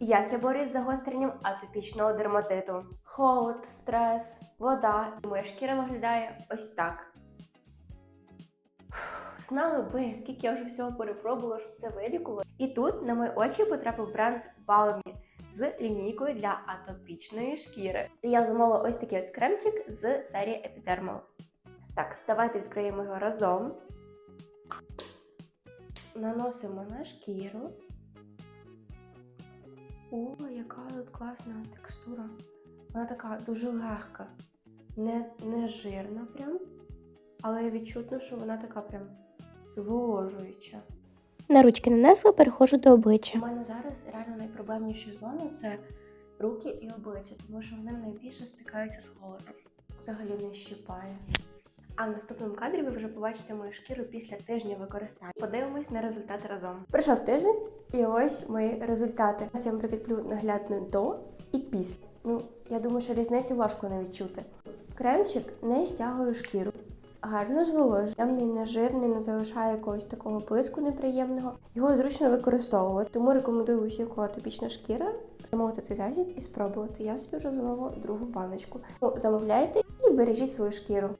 Як я борюсь з загостренням атопічного дерматиту? Холод, стрес, вода. Моя шкіра виглядає ось так. Фух, Знали би, скільки я вже всього перепробувала, щоб це вилікувати. І тут на мої очі потрапив бренд Balmy з лінійкою для атопічної шкіри. І я замовила ось такий ось кремчик з серії Epidermal. Так, давайте відкриємо його разом. Наносимо на шкіру. О, яка тут класна текстура. Вона така дуже легка, не, не жирна прям, але відчутно, що вона така прям зволожуюча. На ручки нанесла, переходжу до обличчя. У мене зараз реально найпроблемніші зони це руки і обличчя, тому що вони найбільше стикаються з холодом. Взагалі не щипає. А в наступному кадрі ви вже побачите мою шкіру після тижня використання. Подивимось на результат разом. Пройшов тиждень, і ось мої результати. Зараз я вам прикріплю наглядне до і після. Ну, я думаю, що різницю важко не відчути. Кремчик не стягує шкіру. Гарно зволожує, темний, не жирний, не залишає якогось такого блиску неприємного. Його зручно використовувати, тому рекомендую усім, у кого атопічна шкіра, замовити цей засіб і спробувати. Я собі вже замовила другу баночку. Ну, замовляйте і бережіть свою шкіру.